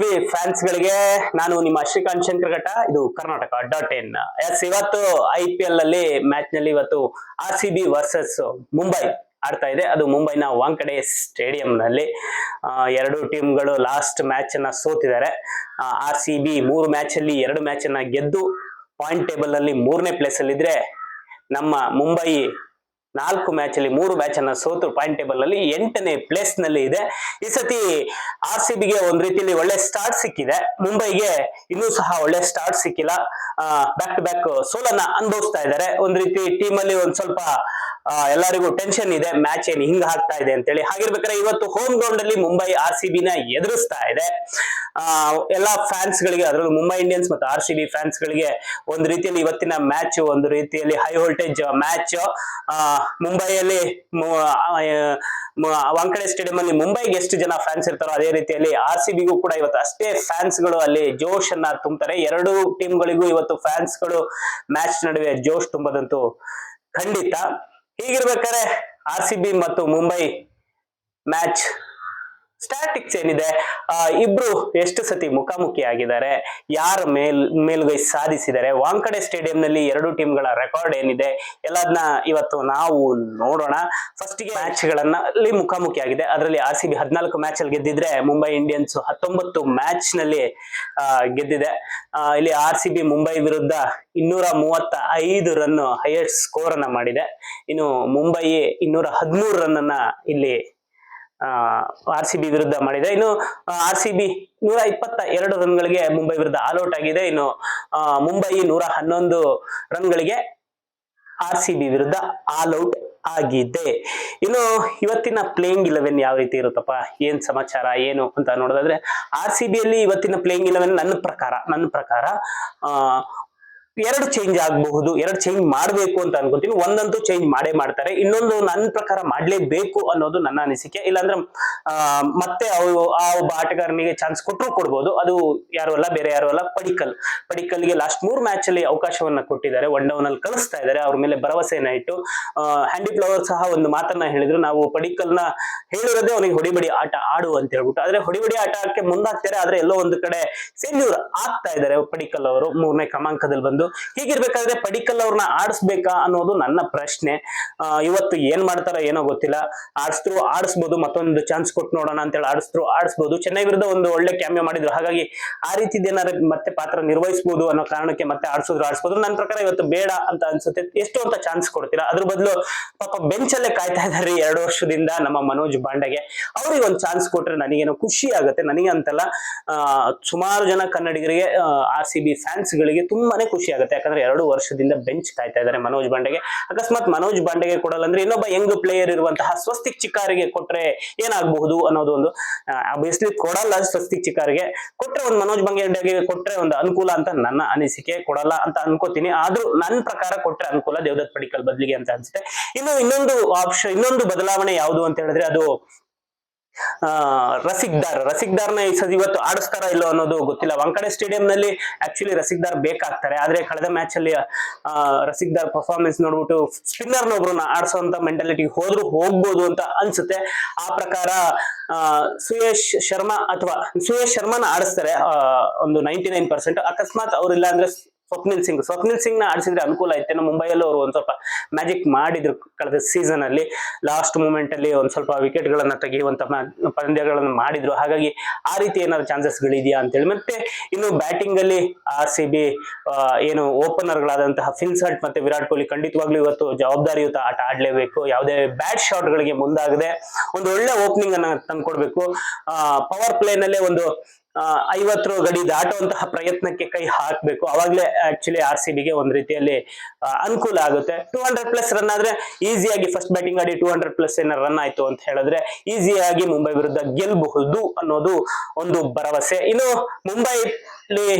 B fans ಗಳಿಗೆ ನಾನು ನಿಮ್ಮ ಶ್ರೀಕಾಂತ್ ಶಂಕರಘಟ್ಟ ಇದು ಕರ್ನಾಟಕ ಡಾಟ್ ಇನ್. ಎಸ್ ಇವತ್ತು ಐ ಪಿ ಎಲ್ ಅಲ್ಲಿ ಮ್ಯಾಚ್ನಲ್ಲಿ ಇವತ್ತು R C B versus Mumbai ಆಡ್ತಾ ಇದೆ. ಅದು ಮುಂಬೈನ ವಾಂಕಡೆ ಸ್ಟೇಡಿಯಂ ನಲ್ಲಿ ಎರಡು ಟೀಮ್ಗಳು ಲಾಸ್ಟ್ ಮ್ಯಾಚ್ ಅನ್ನ ಸೋತಿದ್ದಾರೆ. ಆರ್ ಸಿ ಬಿ ಮೂರು ಮ್ಯಾಚ್ ಅಲ್ಲಿ ಎರಡು ಮ್ಯಾಚ್ ಅನ್ನ ಗೆದ್ದು ಪಾಯಿಂಟ್ ಟೇಬಲ್ ಅಲ್ಲಿ ಮೂರನೇ ಪ್ಲೇಸ್ ಅಲ್ಲಿ ಇದ್ರೆ ನಮ್ಮ ಮುಂಬೈ ನಾಲ್ಕು ಮ್ಯಾಚ್ ಅಲ್ಲಿ ಮೂರು ಮ್ಯಾಚ್ ಅನ್ನ ಸೋತು ಪಾಯಿಂಟ್ ಟೇಬಲ್ ಅಲ್ಲಿ ಎಂಟನೇ ಪ್ಲೇಸ್ನಲ್ಲಿ ಇದೆ. ಈ ಸತಿ ಆರ್ ಸಿ ಬಿಗೆ ಒಂದ್ ರೀತಿಯಲ್ಲಿ ಒಳ್ಳೆ ಸ್ಟಾರ್ಟ್ ಸಿಕ್ಕಿದೆ. ಮುಂಬೈಗೆ ಇನ್ನೂ ಸಹ ಒಳ್ಳೆ ಸ್ಟಾರ್ಟ್ ಸಿಕ್ಕಿಲ್ಲ. ಬ್ಯಾಕ್ ಟು ಬ್ಯಾಕ್ ಸೋಲನ್ನ ಅನುಭವಿಸ್ತಾ ಇದ್ದಾರೆ. ಒಂದ್ ರೀತಿ ಟೀಮ್ ಅಲ್ಲಿ ಒಂದ್ ಸ್ವಲ್ಪ ಎಲ್ಲರಿಗೂ ಟೆನ್ಷನ್ ಇದೆ ಮ್ಯಾಚ್ ಏನ್ ಹಿಂಗ್ ಆಗ್ತಾ ಇದೆ ಅಂತೇಳಿ. ಹಾಗಿರ್ಬೇಕಾದ್ರೆ ಇವತ್ತು ಹೋಮ್ ಗ್ರೌಂಡ್ ಅಲ್ಲಿ ಮುಂಬೈ ಆರ್ ಸಿ ಬಿನ ಎದುರಿಸ್ತಾ ಇದೆ. ಎಲ್ಲಾ ಫ್ಯಾನ್ಸ್ ಗಳಿಗೆ, ಅದರಲ್ಲೂ ಮುಂಬೈ ಇಂಡಿಯನ್ಸ್ ಮತ್ತು ಆರ್ ಸಿ ಬಿ ಫ್ಯಾನ್ಸ್ ಗಳಿಗೆ ಒಂದು ರೀತಿಯಲ್ಲಿ ಇವತ್ತಿನ ಮ್ಯಾಚ್ ಒಂದು ರೀತಿಯಲ್ಲಿ ಹೈ ವೋಲ್ಟೇಜ್ ಮ್ಯಾಚ್ ಮುಂಬೈಯಲ್ಲಿ ವಾಂಕಡೆ ಸ್ಟೇಡಿಯಂ ಅಲ್ಲಿ ಮುಂಬೈಗೆ ಎಷ್ಟು ಜನ ಫ್ಯಾನ್ಸ್ ಇರ್ತಾರೋ ಅದೇ ರೀತಿಯಲ್ಲಿ ಆರ್ ಸಿ ಬಿಗೂ ಕೂಡ ಇವತ್ತು ಅಷ್ಟೇ ಫ್ಯಾನ್ಸ್ಗಳು ಅಲ್ಲಿ ಜೋಶ್ ಅನ್ನ ತುಂಬುತ್ತಾರೆ ಎರಡು ಟೀಮ್ಗಳಿಗೂ ಇವತ್ತು ಫ್ಯಾನ್ಸ್ಗಳು ಮ್ಯಾಚ್ ನಡುವೆ ಜೋಶ್ ತುಂಬದಂತೂ ಖಂಡಿತ. ಹೀಗಿರ್ಬೇಕಾದ್ರೆ ಆರ್ ಸಿ ಬಿ ಮತ್ತು ಮುಂಬೈ ಮ್ಯಾಚ್ ಸ್ಟಾಟಿಕ್ಸ್ ಏನಿದೆ ಇಬ್ರು ಎಷ್ಟು ಸತಿ ಮುಖಾಮುಖಿ ಆಗಿದ್ದಾರೆ, ಯಾರ ಮೇಲ್, ಮೇಲುಗೈ ಸಾಧಿಸಿದ್ದಾರೆ ವಾಂಕಡೆ ಸ್ಟೇಡಿಯಂ ನಲ್ಲಿ ಎರಡು ಟೀಮ್ಗಳ ರೆಕಾರ್ಡ್ ಏನಿದೆ ಎಲ್ಲದನ್ನ ಇವತ್ತು ನಾವು ನೋಡೋಣ. ಫಸ್ಟ್ಗೆ ಮ್ಯಾಚ್ ಗಳನ್ನ ಅಲ್ಲಿ ಮುಖಾಮುಖಿ ಆಗಿದೆ, ಅದರಲ್ಲಿ ಆರ್ ಸಿ ಬಿ ಹದಿನಾಲ್ಕು ಮ್ಯಾಚ್ ಅಲ್ಲಿ ಗೆದ್ದಿದ್ರೆ ಮುಂಬೈ ಇಂಡಿಯನ್ಸ್ ಹತ್ತೊಂಬತ್ತು ಮ್ಯಾಚ್ನಲ್ಲಿ ಗೆದ್ದಿದೆ. ಇಲ್ಲಿ ಆರ್ ಸಿ ಬಿ ಮುಂಬೈ ವಿರುದ್ಧ ಇನ್ನೂರ ಮೂವತ್ತ ಐದು ರನ್ ಹೈಯೆಸ್ಟ್ ಸ್ಕೋರ್ ಅನ್ನ ಮಾಡಿದೆ. ಇನ್ನು ಮುಂಬೈ ಇನ್ನೂರ ಹದಿಮೂರು ರನ್ ಅನ್ನ ಇಲ್ಲಿ ಆರ್ ಸಿ ಬಿ ವಿರುದ್ಧ ಮಾಡಿದೆ. ಇನ್ನು ಆರ್ ಸಿ ಬಿ ನೂರ ಇಪ್ಪತ್ತ ಎರಡು ರನ್ಗಳಿಗೆ ಮುಂಬೈ ವಿರುದ್ಧ ಆಲ್ ಔಟ್ ಆಗಿದೆ. ಇನ್ನು ಮುಂಬೈ ನೂರ ಹನ್ನೊಂದು ರನ್ಗಳಿಗೆ ಆರ್ ಸಿ ಬಿ ವಿರುದ್ಧ ಆಲ್ ಔಟ್ ಆಗಿದೆ. ಇನ್ನು ಇವತ್ತಿನ ಪ್ಲೇಯಿಂಗ್ ಇಲೆವೆನ್ ಯಾವ ರೀತಿ ಇರುತ್ತಪ್ಪ? ಏನ್ ಸಮಾಚಾರ, ಏನು ಅಂತ ನೋಡೋದಾದ್ರೆ ಆರ್ ಸಿ ಬಿ ಅಲ್ಲಿ ಇವತ್ತಿನ ಪ್ಲೇಯಿಂಗ್ ಇಲೆವೆನ್ ನನ್ನ ಪ್ರಕಾರ ನನ್ನ ಪ್ರಕಾರ, ಆ ಎರಡು ಚೇಂಜ್ ಆಗಬಹುದು, ಎರಡು ಚೇಂಜ್ ಮಾಡಬೇಕು ಅಂತ ಅನ್ಕೊಂತೀನಿ. ಒಂದಂತೂ ಚೇಂಜ್ ಮಾಡೇ ಮಾಡ್ತಾರೆ. ಇನ್ನೊಂದು ನನ್ನ ಪ್ರಕಾರ ಮಾಡಲೇಬೇಕು ಅನ್ನೋದು ನನ್ನ ಅನಿಸಿಕೆ. ಇಲ್ಲಾಂದ್ರೆ ಮತ್ತೆ ಅವರು ಆ ಒಬ್ಬ ಆಟಗಾರನಿಗೆ ಚಾನ್ಸ್ ಕೊಟ್ಟರು ಕೊಡ್ಬೋದು. ಅದು ಯಾರು ಅಲ್ಲ, ಬೇರೆ ಯಾರು ಅಲ್ಲ, ಪಡಿಕಲ್. ಪಡಿಕಲ್ಗೆ ಲಾಸ್ಟ್ ಮೂರು ಮ್ಯಾಚ್ ಅಲ್ಲಿ ಅವಕಾಶವನ್ನ ಕೊಟ್ಟಿದ್ದಾರೆ. ಒನ್ ಡೌನ್ ಅಲ್ಲಿ ಕಳಿಸ್ತಾ ಇದ್ದಾರೆ. ಅವ್ರ ಮೇಲೆ ಭರವಸೆನ ಇಟ್ಟು ಹ್ಯಾಂಡಿ ಫ್ಲವರ್ ಸಹ ಒಂದು ಮಾತನ್ನ ಹೇಳಿದ್ರು. ನಾವು ಪಡಿಕಲ್ನ ಹೇಳಿರೋದೇ ಅವನಿಗೆ ಹೊಡಿಬಡಿ ಆಟ ಆಡು ಅಂತ ಹೇಳ್ಬಿಟ್ಟು. ಆದ್ರೆ ಹೊಡಿಬಡಿ ಆಟಕ್ಕೆ ಮುಂದಾಗ್ತಾರೆ. ಆದ್ರೆ ಎಲ್ಲೋ ಒಂದು ಕಡೆ ಫೇಲ್ಯೂರ್ ಆಗ್ತಾ ಇದ್ದಾರೆ ಪಡಿಕಲ್ ಅವರು. ಮೂರನೇ ಕ್ರಮಾಂಕದಲ್ಲಿ ಬಂದು ಹೀಗಿರ್ಬೇಕಾದ್ರೆ ಪಡಿಕಲ್ ಅವ್ರನ್ನ ಆಡಿಸ್ಬೇಕಾ ಅನ್ನೋದು ನನ್ನ ಪ್ರಶ್ನೆ. ಇವತ್ತು ಏನ್ ಮಾಡ್ತಾರ ಏನೋ ಗೊತ್ತಿಲ್ಲ. ಆಡಿಸಿದ್ರು ಆಡಿಸ್ಬೋದು, ಮತ್ತೊಂದು ಚಾನ್ಸ್ ಕೊಟ್ಟು ನೋಡೋಣ ಅಂತೇಳಿ ಆಡಿಸ್ತ್ರು ಆಡಿಸ್ಬೋದು. ಚೆನ್ನೈ ವಿರುದ್ಧ ಒಂದು ಒಳ್ಳೆ ಕ್ಯಾಮ್ಯ ಮಾಡಿದ್ರು. ಹಾಗಾಗಿ ಆ ರೀತಿ ಏನಾದ್ರೆ ಮತ್ತೆ ಪಾತ್ರ ನಿರ್ವಹಿಸಬಹುದು ಅನ್ನೋ ಕಾರಣಕ್ಕೆ ಮತ್ತೆ ಆಡಿಸಿದ್ರು, ಆಡಿಸ್ಬೋದು. ನನ್ನ ಪ್ರಕಾರ ಇವತ್ತು ಬೇಡ ಅಂತ ಅನ್ಸುತ್ತೆ. ಎಷ್ಟು ಅಂತ ಚಾನ್ಸ್ ಕೊಡ್ತೀರಾ ಅದ್ರ ಬದಲು ಪಾಪ ಬೆಂಚ್ ಅಲ್ಲೇ ಕಾಯ್ತಾ ಇದ್ದಾರೆ ಎರಡು ವರ್ಷದಿಂದ ನಮ್ಮ ಮನೋಜ್ ಬಾಂಡೆಗೆ. ಅವ್ರಿಗೆ ಒಂದು ಚಾನ್ಸ್ ಕೊಟ್ರೆ ನನಗೇನೋ ಖುಷಿ ಆಗುತ್ತೆ. ನನಗೆ ಅಂತಲ್ಲ ಸುಮಾರು ಜನ ಕನ್ನಡಿಗರಿಗೆ ಆರ್ ಸಿ ಬಿ ಫ್ಯಾನ್ಸ್ ಗಳಿಗೆ ತುಂಬಾನೇ ಖುಷಿ ಆಗುತ್ತೆ. ಯಾಕಂದ್ರೆ ಎರಡು ವರ್ಷದಿಂದ ಬೆಂಚ್ ಕಾಯ್ತಾ ಇದ್ದಾರೆ ಮನೋಜ್ ಬಾಂಡೆಗೆ. ಅಕಸ್ಮಾತ್ ಮನೋಜ್ ಬಾಂಡೆಗೆ ಕೊಡಲ್ಲ ಅಂದ್ರೆ ಇನ್ನೊಬ್ಬ ಯಂಗ್ ಪ್ಲೇಯರ್ ಇರುವಂತಹ ಸ್ವಸ್ತಿಕ್ ಚಿಕ್ಕಾರಿಗೆ ಕೊಟ್ರೆ ಏನಾಗಬಹುದು ಅನ್ನೋದು ಒಂದು ಅಬ್ವಿಯಸ್ಲಿ ಕೊಡಲ್ಲ ಸ್ವಸ್ತಿಕ್ ಚಿಕ್ಕಾರಿಗೆ. ಕೊಟ್ರೆ ಒಂದು ಮನೋಜ್ ಬಾಂಡೆಗೆ ಕೊಟ್ರೆ ಒಂದು ಅನುಕೂಲ ಅಂತ ನನ್ನ ಅನಿಸಿಕೆ. ಕೊಡಲ್ಲ ಅಂತ ಅನ್ಕೋತೀನಿ. ಆದ್ರೂ ನನ್ನ ಪ್ರಕಾರ ಕೊಟ್ರೆ ಅನುಕೂಲ ದೇವದತ್ ಪಡಿಕಲ್ ಬದಲಿಗೆ ಅಂತ ಅನ್ಸುತ್ತೆ. ಇನ್ನು ಇನ್ನೊಂದು ಆಪ್ಷನ್ ಇನ್ನೊಂದು ಬದಲಾವಣೆ ಯಾವುದು ಅಂತ ಹೇಳಿದ್ರೆ ಅದು ಆ, ರಸಿಕ್ದಾರ್ ರಸಿಕ್ದಾರ್ನ ಈ ಸದ್ ಇವತ್ತು ಆಡಿಸ್ತಾರ ಇಲ್ಲೋ ಅನ್ನೋದು ಗೊತ್ತಿಲ್ಲ. ವಾಂಕಡೆ ಸ್ಟೇಡಿಯಂ ನಲ್ಲಿ ಆಕ್ಚುಲಿ ರಸಿಕ್ದಾರ್ ಬೇಕಾಗ್ತಾರೆ. ಆದ್ರೆ ಕಳೆದ ಮ್ಯಾಚ್ ಅಲ್ಲಿ ರಸಿಕ್ದಾರ್ ಪರ್ಫಾರ್ಮೆನ್ಸ್ ನೋಡ್ಬಿಟ್ಟು ಸ್ಪಿನ್ನರ್ ಒಬ್ರನ್ನ ಆಡಿಸುವಂತ ಮೆಂಟಾಲಿಟಿ ಹೋದ್ರು ಹೋಗ್ಬೋದು ಅಂತ ಅನ್ಸುತ್ತೆ. ಆ ಪ್ರಕಾರ ಸುಯೇಶ್ ಶರ್ಮಾ ಅಥವಾ ಸುಯೇಶ್ ಶರ್ಮಾನ ಆಡಿಸ್ತಾರೆ ಒಂದು ನೈಂಟಿ ನೈನ್ ಪರ್ಸೆಂಟ್ ಅಕಸ್ಮಾತ್ ಅವ್ರಿಲ್ಲ ಅಂದ್ರೆ ಸ್ವಪ್ನಿಲ್ ಸಿಂಗ್. ಸ್ವಪ್ನಿಲ್ ಸಿಂಗ್ನ ಆಡಿಸಿದ್ರೆ ಅನುಕೂಲ ಆಯ್ತೇನೋ ಮುಂಬೈಯಲ್ಲೂ ಅವರು ಒಂದ್ ಸ್ವಲ್ಪ ಮ್ಯಾಜಿಕ್ ಮಾಡಿದ್ರು ಕಳೆದ ಸೀಸನ್ ಅಲ್ಲಿ. ಲಾಸ್ಟ್ ಮೂಮೆಂಟ್ ಅಲ್ಲಿ ಒಂದ್ ಸ್ವಲ್ಪ ವಿಕೆಟ್ ಗಳನ್ನ ತೆಗೆಯುವಂತ ಪಂದ್ಯಗಳನ್ನು ಮಾಡಿದ್ರು. ಹಾಗಾಗಿ ಆ ರೀತಿ ಏನಾದ್ರು ಚಾನ್ಸಸ್ ಗಳಿದೆಯಾ ಅಂತೇಳಿ. ಮತ್ತೆ ಇನ್ನು ಬ್ಯಾಟಿಂಗ್ ಅಲ್ಲಿ ಆರ್ ಸಿ ಬಿ ಏನು ಓಪನರ್ ಗಳಾದಂತಹ ಫಿನ್ಸಲ್ಟ್ ಮತ್ತೆ ವಿರಾಟ್ ಕೊಹ್ಲಿ ಖಂಡಿತವಾಗ್ಲೂ ಇವತ್ತು ಜವಾಬ್ದಾರಿಯುತ ಆಟ ಆಡಲೇಬೇಕು. ಯಾವುದೇ ಬ್ಯಾಟ್ ಶಾಟ್ ಗಳಿಗೆ ಮುಂದಾಗದೆ ಒಂದು ಒಳ್ಳೆ ಓಪನಿಂಗ್ ಅನ್ನ ತಂದ್ಕೊಡ್ಬೇಕು. ಪವರ್ ಪ್ಲೇ ನಲ್ಲೇ ಒಂದು ಐವತ್ತು ಗಡಿ ದಾಟುವಂತಹ ಪ್ರಯತ್ನಕ್ಕೆ ಕೈ ಹಾಕಬೇಕು. ಅವಾಗಲೇ ಆಕ್ಚುಲಿ ಆರ್ ಸಿ ಬಿಗೆ ಒಂದ್ ರೀತಿಯಲ್ಲಿ ಅನುಕೂಲ ಆಗುತ್ತೆ. ಟೂ ಹಂಡ್ರೆಡ್ ಪ್ಲಸ್ ರನ್ ಆದ್ರೆ ಈಸಿಯಾಗಿ ಫಸ್ಟ್ ಬ್ಯಾಟಿಂಗ್ ಆಡಿ ಟೂ ಹಂಡ್ರೆಡ್ ಪ್ಲಸ್ ಏನಾರ ರನ್ ಆಯ್ತು ಅಂತ ಹೇಳಿದ್ರೆ ಈಸಿಯಾಗಿ ಮುಂಬೈ ವಿರುದ್ಧ ಗೆಲ್ಲಬಹುದು ಅನ್ನೋದು ಒಂದು ಭರವಸೆ. ಇನ್ನು ಮುಂಬೈ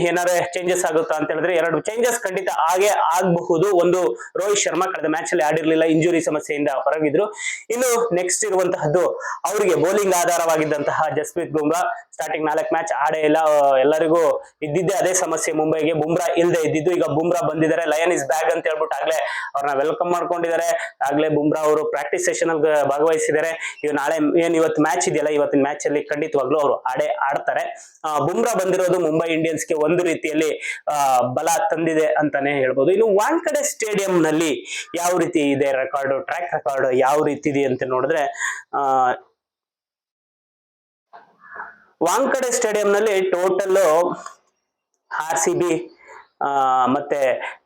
ಏನಾರ ಚೇಂಜಸ್ ಆಗುತ್ತಾ ಅಂತ ಹೇಳಿದ್ರೆ ಎರಡು ಚೇಂಜಸ್ ಖಂಡಿತ ಹಾಗೆ ಆಗಬಹುದು. ಒಂದು ರೋಹಿತ್ ಶರ್ಮಾ ಕಳೆದ ಮ್ಯಾಚ್ ಅಲ್ಲಿ ಆಡಿರ್ಲಿಲ್ಲ ಇಂಜುರಿ ಸಮಸ್ಯೆಯಿಂದ ಹೊರಗಿದ್ರು. ಇನ್ನು ನೆಕ್ಸ್ಟ್ ಇರುವಂತಹದ್ದು, ಅವರಿಗೆ ಬೌಲಿಂಗ್ ಆಧಾರವಾಗಿದ್ದಂತಹ ಜಸ್ಪ್ರೀತ್ ಬುಮ್ರಾ ಸ್ಟಾರ್ಟಿಂಗ್ ನಾಲ್ಕು ಮ್ಯಾಚ್ ಆಡೇ ಇಲ್ಲ ಎಲ್ಲರಿಗೂ ಇದ್ದಿದ್ದೆ ಅದೇ ಸಮಸ್ಯೆ. ಮುಂಬೈಗೆ ಬುಮ್ರಾ ಇಲ್ಲದೆ ಇದ್ದಿದ್ದು. ಈಗ ಬುಮ್ರಾ ಬಂದಿದ್ದಾರೆ. ಲಯನ್ ಇಸ್ ಬ್ಯಾಗ್ ಅಂತ ಹೇಳ್ಬಿಟ್ಟು ಆಗ್ಲೇ ಅವ್ರನ್ನ ವೆಲ್ಕಮ್ ಮಾಡ್ಕೊಂಡಿದ್ದಾರೆ. ಆಗ್ಲೇ ಬುಮ್ರಾ ಅವರು ಪ್ರಾಕ್ಟೀಸ್ ಸೆಷನ್ ಅಲ್ಲಿ ಭಾಗವಹಿಸಿದ್ದಾರೆ. ಇವ್ ನಾಳೆ ಏನ್ ಇವತ್ತು ಮ್ಯಾಚ್ ಇದೆಯಲ್ಲ? ಇವತ್ತಿನ ಮ್ಯಾಚ್ ಅಲ್ಲಿ ಖಂಡಿತವಾಗ್ಲೂ ಅವರು ಆಡೇ ಆಡ್ತಾರೆ. ಬುಮ್ರಾ ಬಂದಿರೋದು ಮುಂಬೈ ಇಂಡಿಯನ್ಸ್ಗೆ ಒಂದು ರೀತಿಯಲ್ಲಿ ಬಲ ತಂದಿದೆ ಅಂತಾನೆ ಹೇಳ್ಬೋದು. ಇನ್ನು ವಾಂಕಡೆ ಸ್ಟೇಡಿಯಂ ನಲ್ಲಿ ಯಾವ ರೀತಿ ಇದೆ ರೆಕಾರ್ಡ್ ಟ್ರ್ಯಾಕ್ ರೆಕಾರ್ಡ್ ಯಾವ ರೀತಿ ಇದೆ ಅಂತ ನೋಡಿದ್ರೆ ವಾಂಕಡೆ ಸ್ಟೇಡಿಯಂ ನಲ್ಲಿ ಟೋಟಲ್ ಆರ್ ಸಿ ಬಿ ಮತ್ತೆ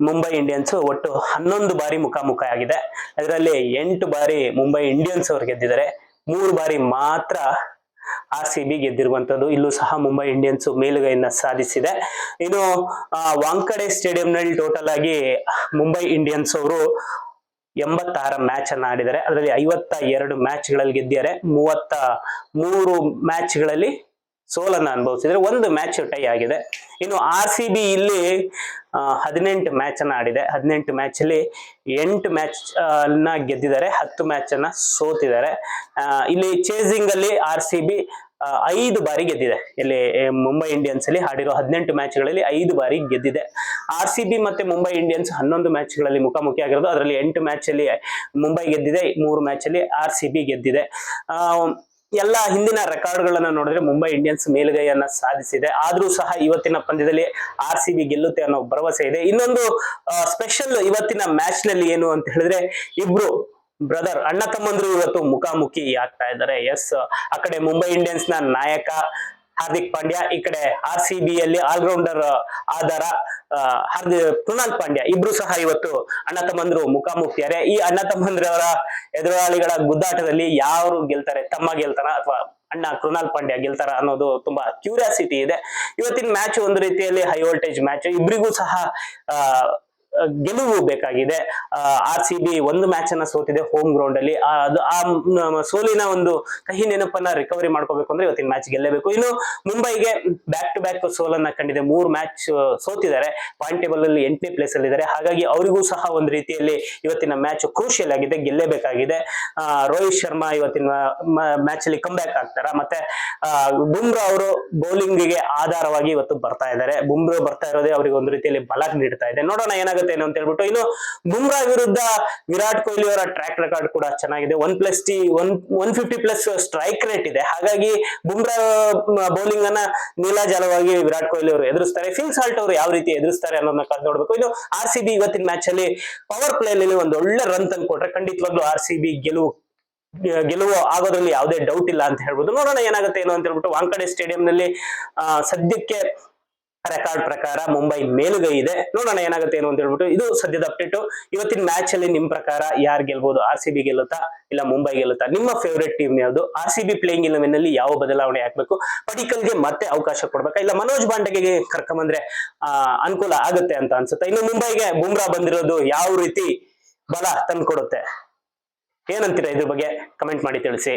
ಮುಂಬೈ ಇಂಡಿಯನ್ಸ್ ಒಟ್ಟು ಹನ್ನೊಂದು ಬಾರಿ ಮುಖಾಮುಖ ಆಗಿದೆ. ಅದರಲ್ಲಿ ಎಂಟು ಬಾರಿ ಮುಂಬೈ ಇಂಡಿಯನ್ಸ್ ಅವರು ಗೆದ್ದಿದ್ದಾರೆ. ಮೂರು ಬಾರಿ ಮಾತ್ರ ಆರ್ ಸಿ ಬಿ ಗೆದ್ದಿರುವಂತದ್ದು ಇಲ್ಲೂ ಸಹ ಮುಂಬೈ ಇಂಡಿಯನ್ಸ್ ಮೇಲುಗೈಯನ್ನ ಸಾಧಿಸಿದೆ. ಇನ್ನು ವಾಂಕಡೆ ಸ್ಟೇಡಿಯಂನಲ್ಲಿ ಟೋಟಲ್ ಆಗಿ ಮುಂಬೈ ಇಂಡಿಯನ್ಸ್ ಅವರು ಎಂಬತ್ತಾರ ಮ್ಯಾಚ್ ಅನ್ನ ಆಡಿದ್ದಾರೆ. ಅದರಲ್ಲಿ ಐವತ್ತ ಎರಡು ಮ್ಯಾಚ್ಗಳಲ್ಲಿ ಗೆದ್ದಿದ್ದಾರೆ. ಮೂವತ್ತ ಮೂರು ಮ್ಯಾಚ್ಗಳಲ್ಲಿ ಸೋಲನ್ನ ಅನುಭವಿಸಿದ್ರೆ ಒಂದು ಮ್ಯಾಚ್ ಟೈ ಆಗಿದೆ. ಇನ್ನು ಆರ್ ಸಿ ಬಿ ಇಲ್ಲಿ ಹದಿನೆಂಟು ಮ್ಯಾಚ್ ಅನ್ನ ಆಡಿದೆ. ಹದಿನೆಂಟು ಮ್ಯಾಚ್ ಅಲ್ಲಿ ಎಂಟು ಮ್ಯಾಚ್ ಅನ್ನ ಗೆದ್ದಿದ್ದಾರೆ. ಹತ್ತು ಮ್ಯಾಚ್ ಅನ್ನ ಸೋತಿದ್ದಾರೆ. ಇಲ್ಲಿ ಚೇಸಿಂಗ್ ಅಲ್ಲಿ ಆರ್ ಸಿ ಬಿ ಐದು ಬಾರಿ ಗೆದ್ದಿದೆ. ಇಲ್ಲಿ ಮುಂಬೈ ಇಂಡಿಯನ್ಸ್ ಅಲ್ಲಿ ಆಡಿರೋ ಹದಿನೆಂಟು ಮ್ಯಾಚ್ಗಳಲ್ಲಿ ಐದು ಬಾರಿ ಗೆದ್ದಿದೆ. ಆರ್ ಸಿ ಬಿ ಮತ್ತೆ ಮುಂಬೈ ಇಂಡಿಯನ್ಸ್ ಹನ್ನೊಂದು ಮ್ಯಾಚ್ಗಳಲ್ಲಿ ಮುಖಾಮುಖಿ ಆಗಿರೋದು. ಅದರಲ್ಲಿ ಎಂಟು ಮ್ಯಾಚ್ ಅಲ್ಲಿ ಮುಂಬೈ ಗೆದ್ದಿದೆ, ಮೂರು ಮ್ಯಾಚ್ ಅಲ್ಲಿ ಆರ್ ಸಿ ಬಿ ಗೆದ್ದಿದೆ. ಎಲ್ಲ ಹಿಂದಿನ ರೆಕಾರ್ಡ್ಗಳನ್ನ ನೋಡಿದ್ರೆ ಮುಂಬೈ ಇಂಡಿಯನ್ಸ್ ಮೇಲುಗೈಯನ್ನ ಸಾಧಿಸಿದೆ. ಆದ್ರೂ ಸಹ ಇವತ್ತಿನ ಪಂದ್ಯದಲ್ಲಿ ಆರ್ ಸಿ ಬಿ ಗೆಲ್ಲುತ್ತೆ ಅನ್ನೋ ಭರವಸೆ ಇದೆ. ಇನ್ನೊಂದು ಸ್ಪೆಷಲ್ ಇವತ್ತಿನ ಮ್ಯಾಚ್ನಲ್ಲಿ ಏನು ಅಂತ ಹೇಳಿದ್ರೆ ಇಬ್ರು ಬ್ರದರ್ ಅಣ್ಣ ತಮ್ಮಂದ್ರು ಇವತ್ತು ಮುಖಾಮುಖಿ ಆಗ್ತಾ ಇದ್ದಾರೆ. ಎಸ್ ಆ ಕಡೆ ಮುಂಬೈ ಇಂಡಿಯನ್ಸ್ನ ನಾಯಕ ಹಾರ್ದಿಕ್ ಪಾಂಡ್ಯ, ಈ ಕಡೆ ಆರ್ ಸಿ ಬಿ ಯಲ್ಲಿ ಆಲ್ರೌಂಡರ್ ಆಧಾರ ಹಾರ್ದಿ, ಕೃಣಾಲ್ ಪಾಂಡ್ಯ ಇಬ್ರು ಸಹ ಇವತ್ತು ಅಣ್ಣ ತಮ್ಮಂದ್ರು ಮುಖಾಮುಖಿಯಾರೆ. ಈ ಅಣ್ಣ ತಮ್ಮಂದ್ರವರ ಎದುರಾಳಿಗಳ ಗುದ್ದಾಟದಲ್ಲಿ ಯಾರು ಗೆಲ್ತಾರೆ, ತಮ್ಮ ಗೆಲ್ತಾರ ಅಥವಾ ಅಣ್ಣ ಕೃಣಾಲ್ ಪಾಂಡ್ಯ ಗೆಲ್ತಾರ ಅನ್ನೋದು ತುಂಬಾ ಕ್ಯೂರಿಯಾಸಿಟಿ ಇದೆ. ಇವತ್ತಿನ ಮ್ಯಾಚ್ ಒಂದು ರೀತಿಯಲ್ಲಿ ಹೈ ವೋಲ್ಟೇಜ್ ಮ್ಯಾಚ್ ಇಬ್ರಿಗೂ ಸಹ ಗೆಲುವು ಬೇಕಾಗಿದೆ. ಆರ್ ಸಿ ಬಿ ಒಂದು ಮ್ಯಾಚ್ ಅನ್ನ ಸೋತಿದೆ ಹೋಮ್ ಗ್ರೌಂಡ್ ಅಲ್ಲಿ. ಅದು, ಆ ಸೋಲಿನ ಒಂದು ಕಹಿ ನೆನಪನ್ನ ರಿಕವರಿ ಮಾಡ್ಕೋಬೇಕು ಅಂದ್ರೆ ಇವತ್ತಿನ ಮ್ಯಾಚ್ ಗೆಲ್ಲಬೇಕು. ಇನ್ನು ಮುಂಬೈಗೆ ಬ್ಯಾಕ್ ಟು ಬ್ಯಾಕ್ ಸೋಲನ್ನ ಕಂಡಿದೆ. ಮೂರು ಮ್ಯಾಚ್ ಸೋತಿದ್ದಾರೆ. ಪಾಯಿಂಟ್ ಟೇಬಲ್ ಅಲ್ಲಿ ಎಂಟನೇ ಪ್ಲೇಸ್ ಅಲ್ಲಿ ಇದ್ದಾರೆ. ಹಾಗಾಗಿ ಅವರಿಗೂ ಸಹ ಒಂದು ರೀತಿಯಲ್ಲಿ ಇವತ್ತಿನ ಮ್ಯಾಚ್ ಕ್ರೂಷಿಯಲ್ ಆಗಿದೆ, ಗೆಲ್ಲೇಬೇಕಾಗಿದೆ. ರೋಹಿತ್ ಶರ್ಮಾ ಇವತ್ತಿನ ಮ್ಯಾಚ್ ಅಲ್ಲಿ ಕಮ್ ಬ್ಯಾಕ್ ಆಗ್ತಾರ? ಮತ್ತೆ ಬುಮ್ರಾ ಅವರು ಬೌಲಿಂಗ್ಗೆ ಆಧಾರವಾಗಿ ಇವತ್ತು ಬರ್ತಾ ಇದ್ದಾರೆ. ಬುಮ್ರಾ ಬರ್ತಾ ಇರೋದೇ ಅವರಿಗೆ ಒಂದು ರೀತಿಯಲ್ಲಿ ಬಲ ನೀಡ್ತಾ ಇದೆ. ನೋಡೋಣ ಏನಾಗುತ್ತೆ. ಏನು ಅಂತ ಹೇಳ್ಬಿಟ್ಟು ಇನ್ನು ಬುಮ್ರಾ ವಿರುದ್ಧ ವಿರಾಟ್ ಕೊಹ್ಲಿ ಅವರ ಟ್ರ್ಯಾಕ್ ರೆಕಾರ್ಡ್ ಕೂಡ ಚೆನ್ನಾಗಿದೆ. One plus T one one fifty plus strike rate ಇದೆ. ಹಾಗಾಗಿ ಬುಮ್ರಾ ಬೌಲಿಂಗ್ ಅನ್ನ ನೀಲಾಜಾಲವಾಗಿ ವಿರಾಟ್ ಕೊಹ್ಲಿ ಅವರು ಎದುರಿಸ್ತಾರೆ. ಫಿಲ್ ಸಾಲ್ಟ್ ಅವರು ಯಾವ ರೀತಿ ಎದುರಿಸ್ತಾರೆ ಅನ್ನೋದನ್ನ ಕಾದ್ ನೋಡ್ಬೇಕು. ಇನ್ನು ಆರ್ ಸಿ ಬಿ ಇವತ್ತಿನ ಮ್ಯಾಚ್ ಅಲ್ಲಿ ಪವರ್ ಪ್ಲೇ ಅಲ್ಲಿ ಒಂದು ಒಳ್ಳೆ ರನ್ ತಂದು ಕೊಟ್ರೆ ಖಂಡಿತವಾಗ್ಲೂ ಆರ್ ಸಿ ಬಿ ಗೆಲುವು ಗೆಲುವು ಆಗೋದ್ರಲ್ಲಿ ಯಾವುದೇ ಡೌಟ್ ಇಲ್ಲ ಅಂತ ಹೇಳ್ಬೋದು. ನೋಡೋಣ ಏನಾಗುತ್ತೆ ಏನು ಅಂತ ಹೇಳ್ಬಿಟ್ಟು ವಾಂಕಡೆ ಸ್ಟೇಡಿಯಂ ನಲ್ಲಿ ಸದ್ಯಕ್ಕೆ ರೆಕಾರ್ಡ್ ಪ್ರಕಾರ ಮುಂಬೈ ಮೇಲುಗೈ ಇದೆ. ನೋಡೋಣ ಏನಾಗುತ್ತೆ ಏನು ಅಂತ ಹೇಳ್ಬಿಟ್ಟು ಇದು ಸದ್ಯದ ಅಪ್ಡೇಟ್ ಇವತ್ತಿನ ಮ್ಯಾಚ್ ಅಲ್ಲಿ ನಿಮ್ ಪ್ರಕಾರ ಯಾರು ಗೆಲ್ಬಹುದು ಆರ್ ಸಿ ಬಿ ಗೆಲ್ಲುತ್ತಾ? ಇಲ್ಲ ಮುಂಬೈ ಗೆಲ್ಲುತ್ತಾ? ನಿಮ್ಮ ಫೇವರೇಟ್ ಟೀಮ್ ಯಾವುದು? R C B playing eleven ಅಲ್ಲಿ ಯಾವ ಬದಲಾವಣೆ ಆಗ್ಬೇಕು? ಪಡಿಕಲ್ಗೆ ಮತ್ತೆ ಅವಕಾಶ ಕೊಡ್ಬೇಕಾ? ಇಲ್ಲ ಮನೋಜ್ ಬಾಂಡೆಗೆ ಕರ್ಕೊಂಬಂದ್ರೆ ಅನುಕೂಲ ಆಗುತ್ತೆ ಅಂತ ಅನ್ಸುತ್ತೆ? ಇನ್ನು ಮುಂಬೈಗೆ ಬುಮ್ರಾ ಬಂದಿರೋದು ಯಾವ ರೀತಿ ಬಲ ತಂದ್ಕೊಡುತ್ತೆ? ಏನಂತೀರಾ ಇದ್ರ ಬಗ್ಗೆ? ಕಮೆಂಟ್ ಮಾಡಿ ತಿಳಿಸಿ.